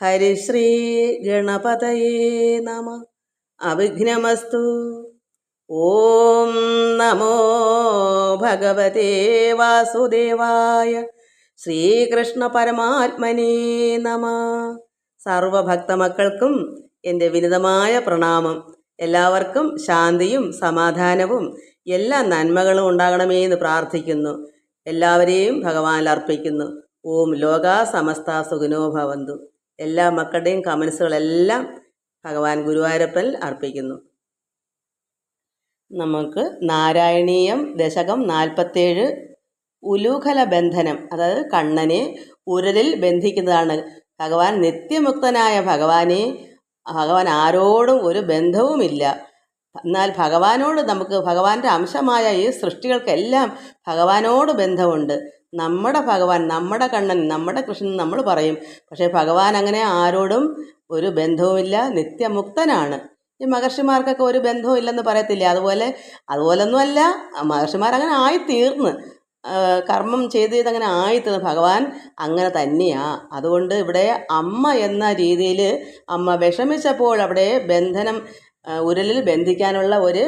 ഹരിശ്രീ ഗണപതയേ നമ. അവിഘ്നമസ്തു. ഓം നമോ ഭഗവതേ വാസുദേവായ ശ്രീകൃഷ്ണ പരമാത്മനേ നമ. സർവഭക്തമക്കൾക്കും എന്റെ വിനിതമായ പ്രണാമം. എല്ലാവർക്കും ശാന്തിയും സമാധാനവും എല്ലാ നന്മകളും ഉണ്ടാകണമേ എന്ന് പ്രാർത്ഥിക്കുന്നു. എല്ലാവരെയും ഭഗവാനിൽ അർപ്പിക്കുന്നു. ഓം ലോക സമസ്ത സുഖിനോ ഭവന്തു. എല്ലാ മക്കളുടെയും കമൻസുകളെല്ലാം ഭഗവാൻ ഗുരുവായൂരപ്പൻ അർപ്പിക്കുന്നു. നമുക്ക് നാരായണീയം ദശകം നാൽപ്പത്തേഴ് ഉലൂഖല ബന്ധനം അതായത് കണ്ണനെ ഉരലിൽ ബന്ധിക്കുന്നതാണ്. ഭഗവാൻ നിത്യമുക്തനായ ഭഗവാനെ ഭഗവാൻ ആരോടും ഒരു ബന്ധവുമില്ല. എന്നാൽ ഭഗവാനോട് നമുക്ക് ഭഗവാന്റെ അംശമായ ഈ സൃഷ്ടികൾക്കെല്ലാം ഭഗവാനോട് ബന്ധമുണ്ട്. നമ്മുടെ ഭഗവാൻ നമ്മുടെ കണ്ണൻ നമ്മുടെ കൃഷ്ണൻ നമ്മൾ പറയും. പക്ഷേ ഭഗവാൻ അങ്ങനെ ആരോടും ഒരു ബന്ധവുമില്ല നിത്യമുക്തനാണ്. ഈ മഹർഷിമാർക്കൊക്കെ ഒരു ബന്ധവും ഇല്ലെന്ന് പറയത്തില്ല? അതുപോലെ അതുപോലൊന്നുമല്ല മഹർഷിമാർ അങ്ങനെ ആയിത്തീർന്ന്. കർമ്മം ചെയ്ത് ചെയ്ത് അങ്ങനെ ആയിത്തീർന്ന്. ഭഗവാൻ അങ്ങനെ തന്നെയാണ് അതുകൊണ്ട് ഇവിടെ അമ്മ എന്ന രീതിയിൽ അമ്മ വിഷമിച്ചപ്പോൾ അവിടെ ബന്ധനം ഉരലിൽ ബന്ധിക്കാനുള്ള ഒരു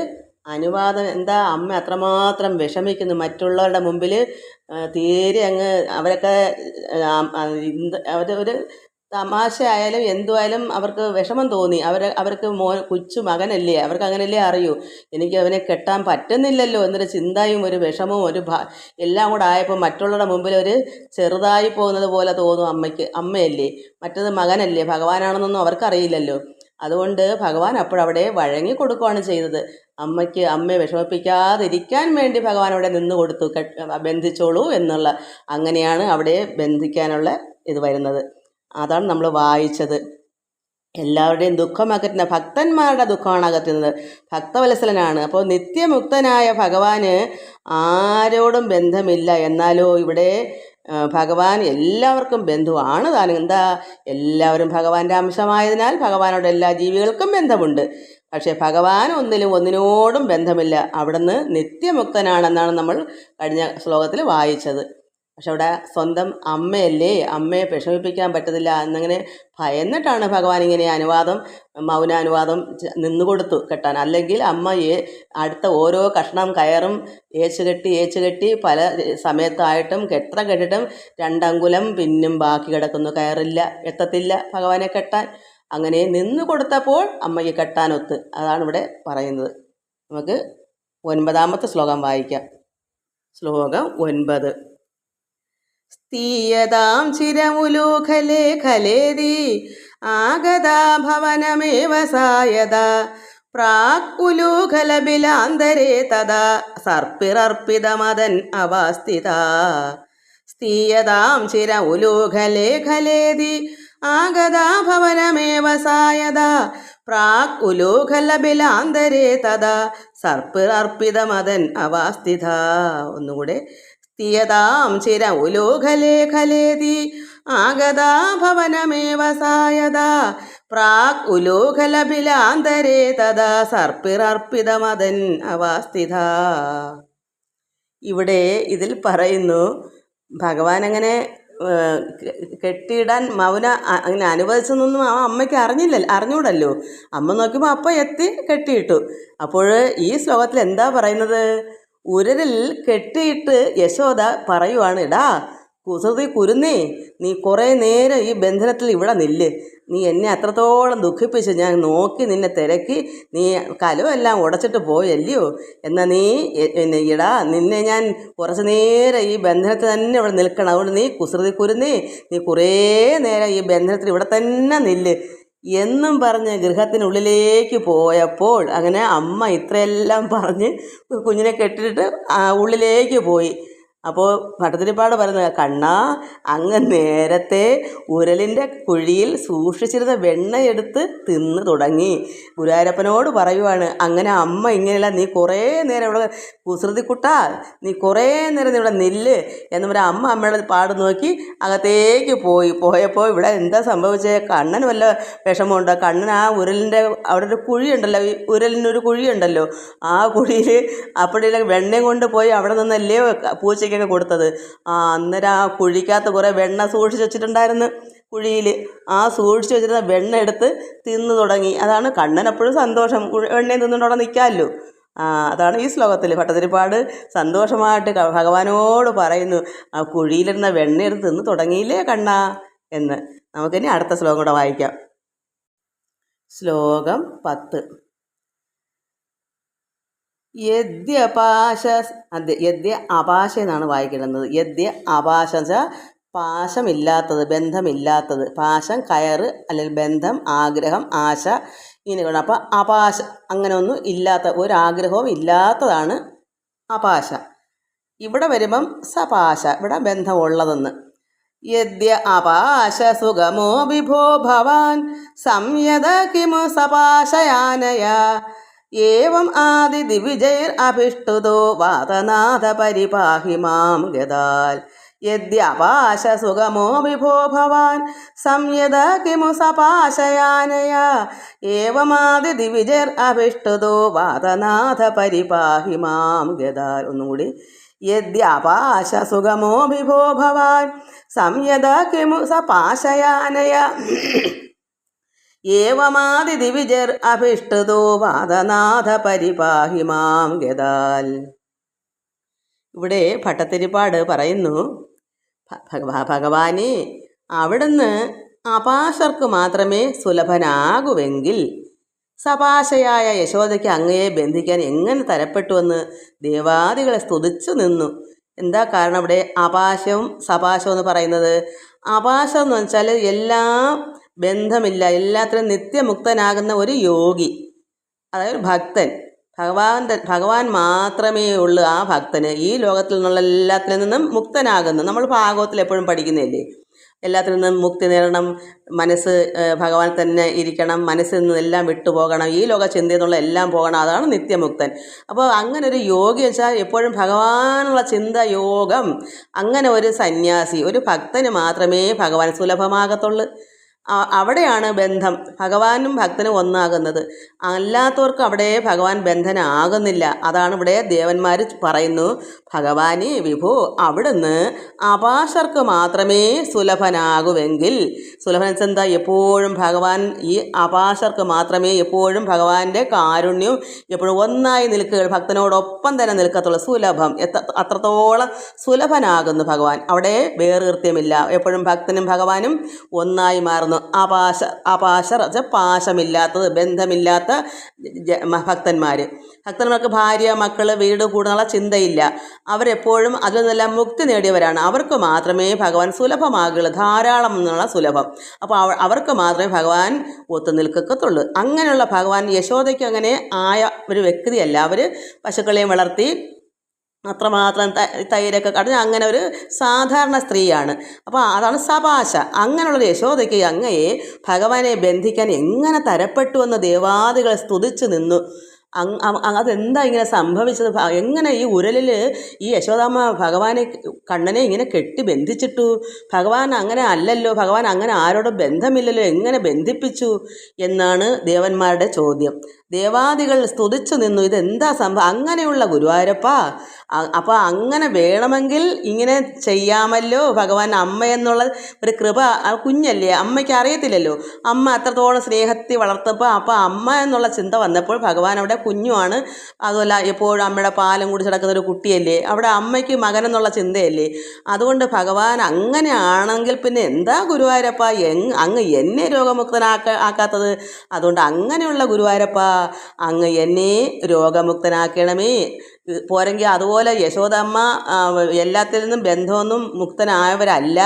അനുവാദം എന്താ? അമ്മ അത്രമാത്രം വിഷമിക്കുന്നു. മറ്റുള്ളവരുടെ മുമ്പിൽ തീരെ അങ്ങ് അവരൊക്കെ അവർ ഒരു തമാശ ആയാലും എന്തുമായാലും അവർക്ക് വിഷമം തോന്നി. അവർ അവർക്ക് മോ കൊച്ചു മകനല്ലേ അവർക്ക് അങ്ങനല്ലേ അറിയൂ. എനിക്ക് അവനെ കെട്ടാൻ പറ്റുന്നില്ലല്ലോ എന്നൊരു ചിന്തയും ഒരു വിഷമവും ഒരു എല്ലാം കൂടെ ആയപ്പോൾ മറ്റുള്ളവരുടെ മുമ്പിൽ ഒരു ചെറുതായി പോകുന്നത് പോലെ തോന്നും അമ്മയ്ക്ക്. അമ്മയല്ലേ മറ്റത് മകനല്ലേ ഭഗവാനാണെന്നൊന്നും അവർക്കറിയില്ലല്ലോ. അതുകൊണ്ട് ഭഗവാൻ അപ്പോഴവിടെ വഴങ്ങി കൊടുക്കുകയാണ് ചെയ്തത്. അമ്മയ്ക്ക് അമ്മയെ വിഷമിപ്പിക്കാതിരിക്കാൻ വേണ്ടി ഭഗവാൻ അവിടെ നിന്ന് കൊടുത്തു. ബന്ധിച്ചോളൂ എന്നുള്ള അങ്ങനെയാണ് അവിടെ ബന്ധിക്കാനുള്ള ഇത് വരുന്നത്. അതാണ് നമ്മൾ വായിച്ചത്. എല്ലാവരുടെയും ദുഃഖം അകറ്റുന്ന ഭക്തന്മാരുടെ ദുഃഖമാണ് അകറ്റുന്നത്. ഭക്തവത്സലനാണ്. അപ്പോൾ നിത്യമുക്തനായ ഭഗവാന് ആരോടും ബന്ധമില്ല. എന്നാലോ ഇവിടെ ഭഗവാൻ എല്ലാവർക്കും ബന്ധുവാണ്. താൻ എന്താ എല്ലാവരും ഭഗവാന്റെ അംശമായതിനാൽ ഭഗവാനോട് എല്ലാ ജീവികൾക്കും ബന്ധമുണ്ട്. പക്ഷേ ഭഗവാൻ ഒന്നിലും ഒന്നിനോടും ബന്ധമില്ല. അവിടുന്ന് നിത്യമുക്തനാണെന്നാണ് നമ്മൾ കഴിഞ്ഞ ശ്ലോകത്തിൽ വായിച്ചത്. പക്ഷെ അവിടെ സ്വന്തം അമ്മയല്ലേ? അമ്മയെ വിഷമിപ്പിക്കാൻ പറ്റത്തില്ല എന്നങ്ങനെ ഭയന്നിട്ടാണ് ഭഗവാൻ ഇങ്ങനെ അനുവാദം മൗനാനുവാദം നിന്നുകൊടുത്തു കെട്ടാൻ. അല്ലെങ്കിൽ അമ്മ ഏ അടുത്ത ഓരോ കഷ്ണം കയറും ഏച്ചു കെട്ടി ഏച്ചു കെട്ടി പല സമയത്തായിട്ടും എത്ര കെട്ടിട്ടും രണ്ടങ്കുലം പിന്നും ബാക്കി കിടക്കുന്നു. കയറില്ല എത്തത്തില്ല ഭഗവാനെ കെട്ടാൻ. അങ്ങനെ നിന്നു കൊടുത്തപ്പോൾ അമ്മയ്ക്ക് കെട്ടാനൊത്ത് അതാണ് ഇവിടെ പറയുന്നത്. നമുക്ക് ഒൻപതാമത്തെ ശ്ലോകം വായിക്കാം. ശ്ലോകം ഒൻപത്. സ്ഥീയതാം ചിരമുലൂഖലേ ഖലേതി ആഗതാ ഭവനമേവ സായത. പ്രാക്കുലൂഖലബിലാന്തരേ തഥാ. സർപ്പിറർപ്പിതമതൻ അവാസ്ഥിത. സ്ഥീയതാം ചിര ഉലൂഖലേ ഖലേതി ആഗതാ ഭവനമേവ സായത. പ്രാക്കുലൂഖലബിലാന്തരേ തഥാ. സർപ്പിറർപ്പിതമതൻ അവാസ്ഥിത. ഒന്നുകൂടെ സ്ഥിയതാം ചിര ഉലോകലേഖലേതി ആഗതാ ഭവനമേവ സായതാ പ്രാക് ഉലോകലഭിലാന്തരേ തഥാ സർപ്പിറർപ്പിതമതൻ അവാസ്ഥിത. ഇവിടെ ഇതിൽ പറയുന്നു ഭഗവാൻ അങ്ങനെ കെട്ടിയിടാൻ മൗന അങ്ങനെ അനുവദിച്ചെന്നൊന്നും ആ അമ്മയ്ക്ക് അറിഞ്ഞില്ല അറിഞ്ഞൂടല്ലോ. അമ്മ നോക്കുമ്പോൾ അപ്പം എത്തി കെട്ടിയിട്ടു. അപ്പോൾ ഈ ശ്ലോകത്തിൽ എന്താ പറയുന്നത്? ഉരലിൽ കെട്ടിയിട്ട് യശോദ പറയുവാണ് എടാ കുസൃതി കുരുന്നേ നീ കുറേ നേരം ഈ ബന്ധനത്തിൽ ഇവിടെ നില്ല്. നീ എന്നെ അത്രത്തോളം ദുഃഖിപ്പിച്ച് ഞാൻ നോക്കി നിന്നെ തിരക്കി നീ കലമെല്ലാം ഉടച്ചിട്ട് പോയല്ലയോ? എന്നാൽ നീ എന്നെ ഇടാ നിന്നെ ഞാൻ കുറച്ച് നേരം ഈ ബന്ധനത്തിൽ തന്നെ ഇവിടെ നിൽക്കണം. അതുകൊണ്ട് നീ കുസൃതി കുരുന്നേ നീ കുറേ നേരം ഈ ബന്ധനത്തിൽ ഇവിടെ തന്നെ നില്ല്. എന്നും പറഞ്ഞ് ഗൃഹത്തിനുള്ളിലേക്ക് പോയപ്പോൾ അങ്ങനെ അമ്മ ഇത്രയെല്ലാം പറഞ്ഞ് കുഞ്ഞിനെ കെട്ടിയിട്ട് ഉള്ളിലേക്ക് പോയി. അപ്പോൾ ഭട്ടതിരിപ്പാട് പറയുന്നത് കണ്ണാ അങ്ങ് നേരത്തെ ഉരലിന്റെ കുഴിയിൽ സൂക്ഷിച്ചിരുന്ന വെണ്ണയെടുത്ത് തിന്ന് തുടങ്ങി. ഗുരുവായൂരപ്പനോട് പറയുവാണ് അങ്ങനെ അമ്മ ഇങ്ങനെയല്ല നീ കുറേ നേരം ഇവിടെ കുസൃതിക്കുട്ട നീ കുറേ നേരം ഇവിടെ നില്ല്. എന്ന് പറഞ്ഞാൽ അമ്മ അമ്മയുടെ പാട് നോക്കി അകത്തേക്ക് പോയി. പോയപ്പോൾ ഇവിടെ എന്താ സംഭവിച്ചത് കണ്ണന് വല്ല വിഷമമുണ്ടോ? കണ്ണൻ ആ ഉരലിന്റെ അവിടെ ഒരു കുഴിയുണ്ടല്ലോ ഈ ഉരലിനൊരു കുഴിയുണ്ടല്ലോ. ആ കുഴിയിൽ അപ്പോഴേ വെണ്ണയും കൊണ്ട് പോയി അവിടെ നിന്നല്ലേ പൂച്ചയ്ക്ക് കുഴിയിലേക്കൊക്കെ കൊടുത്തത്. ആ അന്നേരം ആ കുഴിക്കകത്ത് കുറേ വെണ്ണ സൂക്ഷിച്ച് വെച്ചിട്ടുണ്ടായിരുന്നു. കുഴിയിൽ ആ സൂക്ഷിച്ച് വെച്ചിരുന്ന വെണ്ണ എടുത്ത് തിന്നു തുടങ്ങി. അതാണ് കണ്ണനെപ്പോഴും സന്തോഷം. വെണ്ണയും തിന്നുകൊണ്ട് അവിടെ നിൽക്കാമല്ലോ. അതാണ് ഈ ശ്ലോകത്തിൽ ഭട്ടതിരിപ്പാട് സന്തോഷമായിട്ട് ഭഗവാനോട് പറയുന്നു ആ കുഴിയിലിരുന്ന വെണ്ണ എടുത്ത് തിന്ന് തുടങ്ങിയില്ലേ കണ്ണ? എന്ന്. നമുക്കിനി അടുത്ത ശ്ലോകം കൂടെ വായിക്കാം. ശ്ലോകം പത്ത്. യദ്യപാശ അതെ യദ്യ അപാശ എന്നാണ് വായിക്കേണ്ടത്. യദ്യ അപാശ പാശമില്ലാത്തത് ബന്ധമില്ലാത്തത്. പാശം കയറ് അല്ലെങ്കിൽ ബന്ധം ആഗ്രഹം ആശ ഇങ്ങനെയാണ് അപ്പോൾ അപാശ അങ്ങനെ ഒന്നും ഇല്ലാത്ത ഒരാഗ്രഹവും ഇല്ലാത്തതാണ് അപാശ. ഇവിടെ വരുമ്പം സപാശ ഇവിടെ ബന്ധമുള്ളതെന്ന്. യദ്യ അപാശ സുഖമോ വിഭോ ഭവാൻ സംയത കിമു സപാശയാനയ. ഏവം ആദി ദിവിജൈർ അഭിഷ്ടുതോ വാതനാഥ പരിപാഹി മാം ഗതാൽ. യദ്യപാശ സുഗമോ വിഭോ ഭവാൻ സംയത കിമു സപാശയാനയ. ഏവമാദി ദിവിജൈർ അഭിഷ്ടുതോ വാതനാഥ പരിപാഹി മാം ഗതാൽ. ഒന്നുകൂടി. യദ്യപാശ സുഗമോ വിഭോ ഭവാൻ സംയത കിമു സപാശയാനയ. ഏവമാതി ദിവിജർ അഭിഷ്ടതോ വാദനാഥ പരിപാഹി മാം ഗതാൽ ഇവിടെ ഭട്ടത്തിരിപ്പാട് പറയുന്നു ഭഗവാനെ അവിടുന്ന് അപാശർക്ക് മാത്രമേ സുലഭനാകുവെങ്കിൽ സപാശയായ യശോദയ്ക്ക് അങ്ങയെ ബന്ധിക്കാൻ എങ്ങനെ തരപ്പെട്ടുവെന്ന് ദേവാദികളെ സ്തുതിച്ചു നിന്നു. എന്താ കാരണം ഇവിടെ അപാശവും സപാശവും എന്ന് പറയുന്നത്? അപാശം എന്ന് വെച്ചാൽ എല്ലാം ബന്ധമില്ല. എല്ലാത്തിനും നിത്യമുക്തനാകുന്ന ഒരു യോഗി. അതായത് ഭക്തൻ. ഭഗവാൻ ഭഗവാൻ മാത്രമേ ഉള്ളൂ ആ ഭക്തന്. ഈ ലോകത്തിൽ നിന്നുള്ള എല്ലാത്തിൽ നിന്നും മുക്തനാകുന്നു. നമ്മൾ ഭാഗവത്തിൽ എപ്പോഴും പഠിക്കുന്നില്ലേ എല്ലാത്തിൽ നിന്നും മുക്തി നേടണം. മനസ്സ് ഭഗവാൻ തന്നെ ഇരിക്കണം. മനസ്സിൽ നിന്ന് എല്ലാം വിട്ടുപോകണം. ഈ ലോക ചിന്തയിൽ നിന്നുള്ള എല്ലാം പോകണം. അതാണ് നിത്യമുക്തൻ. അപ്പോൾ അങ്ങനെ ഒരു യോഗി വെച്ചാൽ എപ്പോഴും ഭഗവാനുള്ള ചിന്ത യോഗം. അങ്ങനെ ഒരു സന്യാസി ഒരു ഭക്തന് മാത്രമേ ഭഗവാൻ സുലഭമാകത്തുള്ളൂ. അവിടെയാണ് ബന്ധം. ഭഗവാനും ഭക്തനും ഒന്നാകുന്നത്. അല്ലാത്തവർക്ക് അവിടെ ഭഗവാൻ ബന്ധനാകുന്നില്ല. അതാണ് ഇവിടെ ദേവന്മാർ പറയുന്നു. ഭഗവാനെ വിഭു അവിടുന്ന് അപാശർക്ക് മാത്രമേ സുലഭനാകുവെങ്കിൽ. സുലഭൻ എന്താ? എപ്പോഴും ഭഗവാൻ ഈ അപാശർക്ക് മാത്രമേ എപ്പോഴും ഭഗവാന്റെ കാരുണ്യവും എപ്പോഴും ഒന്നായി നിൽക്കുക ഭക്തനോടൊപ്പം തന്നെ നിൽക്കത്തുള്ളൂ. സുലഭം. എത്ര അത്രത്തോളം സുലഭനാകുന്നു ഭഗവാൻ. അവിടെ വേറുകൃത്യമില്ല എപ്പോഴും ഭക്തനും ഭഗവാനും ഒന്നായി മാറുന്നു. അപാശ അപാശർ പാശമില്ലാത്തത് ബന്ധമില്ലാത്ത ഭക്തന്മാർ ഭക്തന്മാർക്ക് ഭാര്യ മക്കൾ വീട് കൂടുന്നുള്ള ചിന്തയില്ല. അവരെപ്പോഴും അതിൽ നിന്നെല്ലാം മുക്തി നേടിയവരാണ്. അവർക്ക് മാത്രമേ ഭഗവാൻ സുലഭമാകുള്ളൂ ധാരാളം എന്നുള്ള സുലഭം. അപ്പോൾ അവർക്ക് മാത്രമേ ഭഗവാൻ ഒത്തു നിൽക്കത്തുള്ളൂ. അങ്ങനെയുള്ള ഭഗവാൻ യശോദയ്ക്ക് അങ്ങനെ ആയ ഒരു വ്യക്തിയല്ല. അവർ പശുക്കളെയും വളർത്തി അത്രമാത്രം തൈരൊക്കെ കടഞ്ഞ് അങ്ങനെ ഒരു സാധാരണ സ്ത്രീയാണ്. അപ്പോൾ അതാണ് സപാശ അങ്ങനെയുള്ള യശോദയ്ക്ക് അങ്ങയെ ഭഗവാനെ ബന്ധിക്കാൻ എങ്ങനെ തരപ്പെട്ടു എന്ന് ദേവാദികൾ സ്തുതിച്ച് നിന്നു. അതെന്താ ഇങ്ങനെ സംഭവിച്ചത്? എങ്ങനെ ഈ ഉരലിൽ ഈ യശോദാമ്മ ഭഗവാനെ കണ്ണനെ ഇങ്ങനെ കെട്ടി ബന്ധിച്ചിട്ടു? ഭഗവാൻ അങ്ങനെ അല്ലല്ലോ ഭഗവാൻ അങ്ങനെ ആരോടും ബന്ധമില്ലല്ലോ എങ്ങനെ ബന്ധിപ്പിച്ചു? എന്നാണ് ദേവന്മാരുടെ ചോദ്യം. ദേവാദികൾ സ്തുതിച്ചു നിന്നു ഇതെന്താ സംഭവം അങ്ങനെയുള്ള ഗുരുവായൂരപ്പ അപ്പോൾ അങ്ങനെ വേണമെങ്കിൽ ഇങ്ങനെ ചെയ്യാമല്ലോ ഭഗവാൻ അമ്മ എന്നുള്ള ഒരു കൃപ ആ കുഞ്ഞല്ലേ അമ്മയ്ക്ക് അറിയത്തില്ലല്ലോ. അമ്മ അത്രത്തോളം സ്നേഹത്തിൽ വളർത്തപ്പോൾ അപ്പോൾ അമ്മ എന്നുള്ള ചിന്ത വന്നപ്പോൾ ഭഗവാൻ അവിടെ കുഞ്ഞുമാണ് അതുമല്ല എപ്പോഴും അമ്മയുടെ പാലും കുടിച്ച് നടക്കുന്ന ഒരു കുട്ടിയല്ലേ? അവിടെ അമ്മയ്ക്ക് മകനെന്നുള്ള ചിന്തയല്ലേ? അതുകൊണ്ട് ഭഗവാൻ അങ്ങനെയാണെങ്കിൽ പിന്നെ എന്താ ഗുരുവായൂരപ്പ? എങ് അങ്ങ് എന്നെ രോഗമുക്തനാക്ക ആക്കാത്തത്? അതുകൊണ്ട് അങ്ങനെയുള്ള ഗുരുവായൂരപ്പ അങ്ങ് എന്നെ രോഗമുക്തനാക്കണമേ. പോരെങ്കിൽ അതുപോലെ യശോദമ്മ എല്ലാത്തിൽ നിന്നും ബന്ധമൊന്നും മുക്തനായവരല്ല.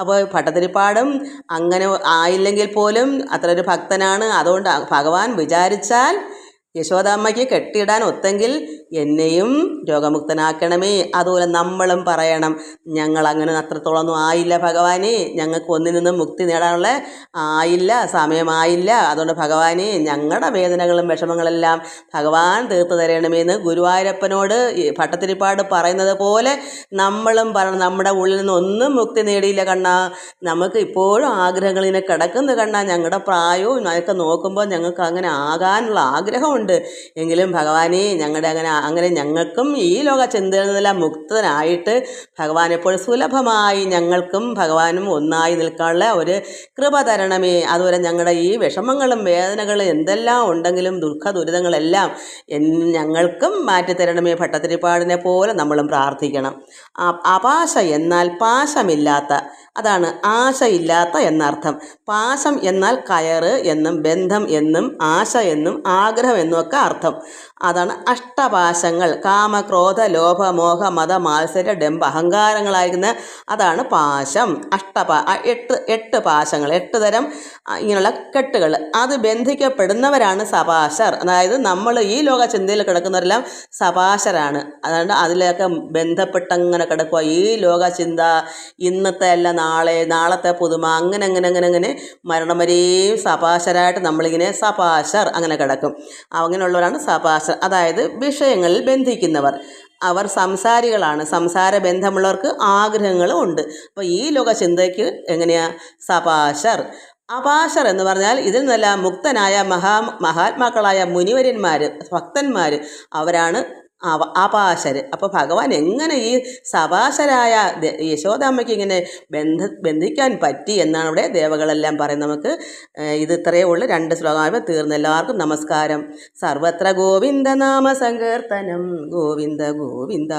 അപ്പോൾ ഭട്ടതിരിപ്പാടും അങ്ങനെ ആയില്ലെങ്കിൽ പോലും അത്ര ഒരു ഭക്തനാണ്. അതുകൊണ്ട് ഭഗവാൻ വിചാരിച്ചാൽ യശോദാമ്മയ്ക്ക് കെട്ടിയിടാൻ ഒത്തെങ്കിൽ എന്നെയും രോഗമുക്തനാക്കണമേ. അതുപോലെ നമ്മളും പറയണം ഞങ്ങൾ അങ്ങനെ അത്രത്തോളമൊന്നും ആയില്ല ഭഗവാനെ. ഞങ്ങൾക്ക് ഒന്നിൽ നിന്നും മുക്തി നേടാനുള്ള ആയില്ല സമയമായില്ല. അതുകൊണ്ട് ഭഗവാനെ ഞങ്ങളുടെ വേദനകളും വിഷമങ്ങളെല്ലാം ഭഗവാൻ തീർത്തു തരണമേന്ന് ഗുരുവായൂരപ്പനോട് ഭട്ടത്തിരിപ്പാട് പറയുന്നത് പോലെ നമ്മളും പറയണം നമ്മുടെ ഉള്ളിൽ നിന്ന് ഒന്നും മുക്തി നേടിയില്ല കണ്ണാ. നമുക്ക് ഇപ്പോഴും ആഗ്രഹങ്ങൾ ഇങ്ങനെ കിടക്കുന്നു കണ്ണാ. ഞങ്ങളുടെ പ്രായവും അതൊക്കെ നോക്കുമ്പോൾ ഞങ്ങൾക്ക് അങ്ങനെ ആകാനുള്ള ആഗ്രഹമുണ്ട്. ഉണ്ട്. എങ്കിലും ഭഗവാനെ ഞങ്ങളുടെ അങ്ങനെ അങ്ങനെ ഞങ്ങൾക്കും ഈ ലോക ചിന്തകളെല്ലാം മുക്തനായിട്ട് ഭഗവാൻ എപ്പോഴും സുലഭമായി ഞങ്ങൾക്കും ഭഗവാനും ഒന്നായി നിൽക്കാനുള്ള ഒരു കൃപ തരണമേ. അതുപോലെ ഞങ്ങളുടെ ഈ വിഷമങ്ങളും വേദനകളും എന്തെല്ലാം ഉണ്ടെങ്കിലും ദുഃഖ ദുരിതങ്ങളെല്ലാം ഞങ്ങൾക്കും മാറ്റിത്തരണമേ. ഭട്ടത്തിരിപ്പാടിനെ പോലെ നമ്മളും പ്രാർത്ഥിക്കണം. അപാശ എന്നാൽ പാശമില്ലാത്ത അതാണ് ആശയില്ലാത്ത എന്നർത്ഥം. പാശം എന്നാൽ കയറ് എന്നും ബന്ധം എന്നും ആശ എന്നും ആഗ്രഹം എന്നും ഒക്കെ അർത്ഥം. അതാണ് അഷ്ടപാശങ്ങൾ കാമ ക്രോധ ലോഭ മോഹ മത മാത്സര ഡംബ അഹങ്കാരങ്ങളായിരിക്കുന്ന അതാണ് പാശം. അഷ്ടപാ എട്ട് എട്ട് പാശങ്ങൾ എട്ട് തരം ഇങ്ങനെയുള്ള കെട്ടുകൾ. അത് ബന്ധിക്കപ്പെടുന്നവരാണ് സപാശർ. അതായത് നമ്മൾ ഈ ലോക ചിന്തയിൽ കിടക്കുന്നവരെല്ലാം സപാശരാണ്. അതുകൊണ്ട് അതിലൊക്കെ ബന്ധപ്പെട്ടങ്ങനെ കിടക്കുക ഈ ലോക ചിന്ത ഇന്നത്തെ അല്ല നാളെ നാളത്തെ പുതുമ അങ്ങനെ അങ്ങനെ അങ്ങനെ അങ്ങനെ മരണം വരെയും സപാശരായിട്ട് നമ്മളിങ്ങനെ സപാശർ അങ്ങനെ കിടക്കും. അങ്ങനെയുള്ളവരാണ് സപാശർ അതായത് വിഷയങ്ങളിൽ ബന്ധിക്കുന്നവർ. അവർ സംസാരികളാണ്. സംസാര ബന്ധമുള്ളവർക്ക് ആഗ്രഹങ്ങളും ഉണ്ട്. അപ്പോൾ ഈ ലോക ചിന്തയ്ക്ക് എങ്ങനെയാ? സപാശർ അപാശർ എന്ന് പറഞ്ഞാൽ ഇതിൽ നിന്നെല്ലാം മുക്തനായ മഹാ മഹാത്മാക്കളായ മുനിവര്യന്മാർ ഭക്തന്മാർ അവരാണ് അപാശര് അപ്പോൾ ഭഗവാൻ എങ്ങനെ ഈ സപാശരായ യശോദാമ്മയ്ക്ക് ഇങ്ങനെ ബന്ധ ബന്ധിക്കാൻ പറ്റി എന്നാണ് ഇവിടെ ദേവകളെല്ലാം പറയുന്നത്. നമുക്ക് ഇത് ഇത്രയേ ഉള്ളൂ. രണ്ട് ശ്ലോകമായപ്പോൾ തീർന്നു. എല്ലാവർക്കും നമസ്കാരം. സർവത്ര ഗോവിന്ദ നാമ സങ്കീർത്തനം. ഗോവിന്ദ ഗോവിന്ദ.